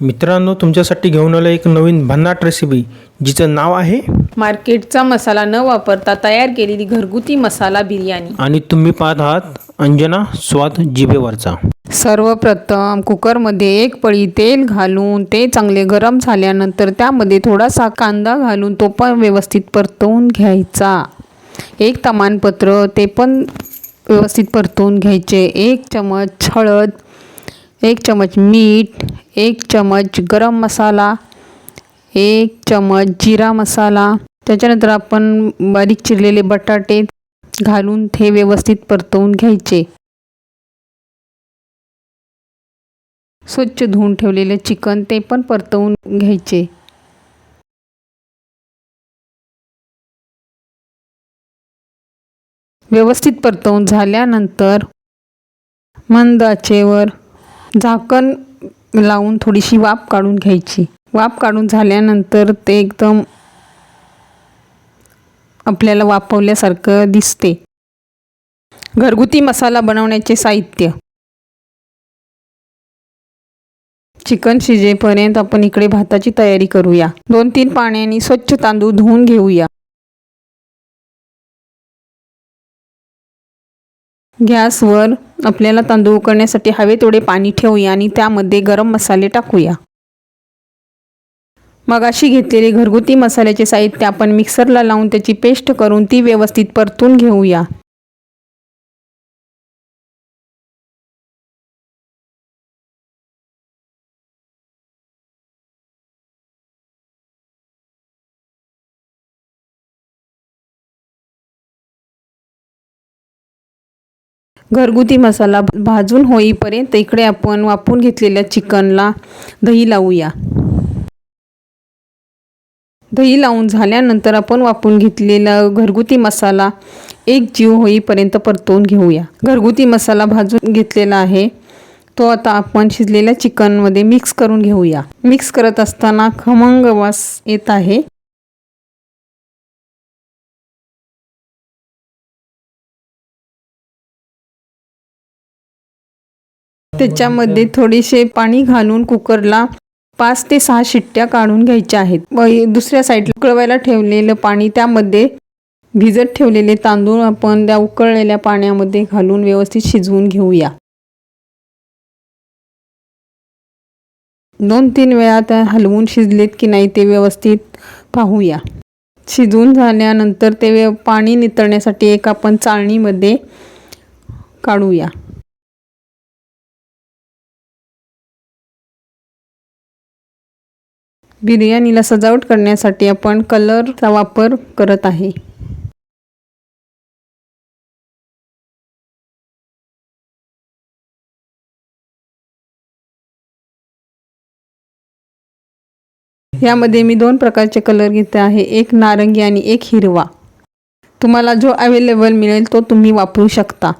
मित्रांनो तुमच्यासाठी घेऊन आलं एक नवीन भन्नाट रेसिपी जिचं नाव आहे? मार्केटचा मसाला न वापरता तयार केलेली घरगुती मसाला बिर्याणी. आणि तुम्ही पाहत आहात अंजना स्वाद जिभेवरचा. सर्वप्रथम कुकरमध्ये एक पळी तेल घालून ते चांगले गरम झाल्यानंतर त्यामध्ये थोडासा कांदा घालून तो पण व्यवस्थित परतवून घ्यायचा. एक तमानपत्र ते पण व्यवस्थित परतवून घ्यायचे. एक चमच हळद एक चमच मीठ एक चमच गरम मसाला एक चमच जिरा मसाला. त्याच्यानंतर आपण बारीक चिरलेले बटाटे घालून ते व्यवस्थित परतवून घ्यायचे. स्वच्छ धुवून ठेवलेले चिकन ते पण परतवून घ्यायचे. व्यवस्थित परतवून झाल्यानंतर मंद आचेवर झाकण लावून थोडीशी वाफ काढून घ्यायची. वाफ काढून झाल्यानंतर ते एकदम आपल्याला वाफवल्यासारखं दिसते. घरगुती मसाला बनवण्याचे साहित्य. चिकन शिजेपर्यंत आपण इकडे भाताची तयारी करूया. दोन तीन पाण्याने स्वच्छ तांदूळ धुवून घेऊया. गॅसवर आपल्याला तांदूळ उकळण्यासाठी हवे तेवढे पाणी ठेवूया आणि त्यामध्ये गरम मसाले टाकूया. मगाशी घेतलेले घरगुती मसाल्याचे साहित्य आपण मिक्सरला लावून त्याची पेस्ट करून ती व्यवस्थित परतून घेऊया. घरगुती मसाला भाजून होईपर्यंत इकडे आपण वापून घेतलेल्या चिकनला दही लावूया. दही लावून झाल्यानंतर आपण वापून घेतलेला घरगुती मसाला एक जीव होईपर्यंत परतवून घेऊया. घरगुती मसाला भाजून घेतलेला आहे. तो आता आपण शिजलेल्या चिकनमध्ये मिक्स करून घेऊया. मिक्स करत असताना खमंग वास येत आहे. त्याच्यामध्ये थोडेसे पाणी घालून कुकरला पाच ते सहा शिट्ट्या काढून घ्यायच्या आहेत. व दुसऱ्या साईडला उकळवायला ठेवलेलं पाणी त्यामध्ये भिजत ठेवलेले तांदूळ आपण त्या उकळलेल्या पाण्यामध्ये घालून व्यवस्थित शिजवून घेऊया. दोन तीन वेळा त्या हलवून शिजलेत की नाही ते व्यवस्थित पाहूया. शिजवून झाल्यानंतर ते पाणी नितळण्यासाठी एक आपण चाळणीमध्ये काढूया. बिर्याणीला सजावट करण्यासाठी आपण कलरचा वापर करत आहे. यामध्ये मी दोन प्रकारचे कलर घेते आहे. एक नारंगी आणि एक हिरवा. तुम्हाला जो अवेलेबल मिळेल तो तुम्ही वापरू शकता.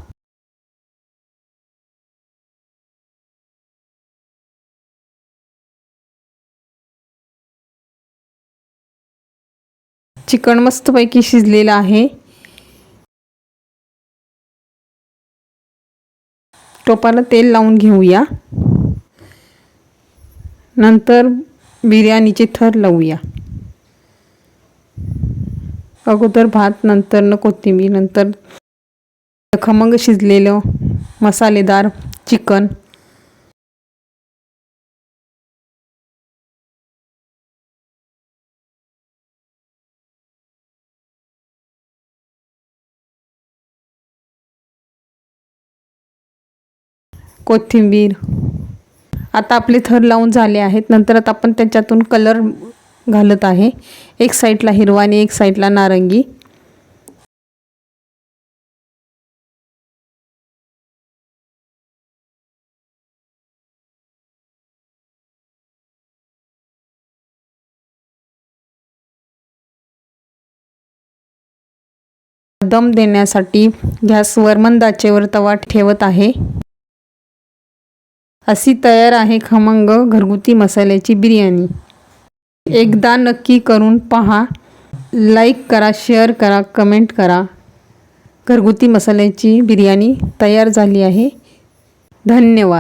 चिकन मस्तपैकी शिजलेलं आहे. टोपाला तेल लावून घेऊया. नंतर बिर्याणीचे थर लावूया. अगोदर भात नंतर न कोथिंबीर नंतर खमंग शिजलेलं मसालेदार चिकन. कोथिंबीर. आता आपले थर लावून झाले आहेत. नंतर आता आपण त्याच्यातून कलर घालत आहे. एक साईडला हिरवा आणि एक साईडला नारंगी. दम देण्यासाठी गॅसवर मंद आचेवर तवा ठेवत आहे. अशी तयार आहे खमंग घरगुती मसाल्याची बिर्याणी. एकदा नक्की करून पहा. लाईक करा शेअर करा कमेंट करा. घरगुती मसाल्याची बिर्याणी तयार झाली आहे. धन्यवाद.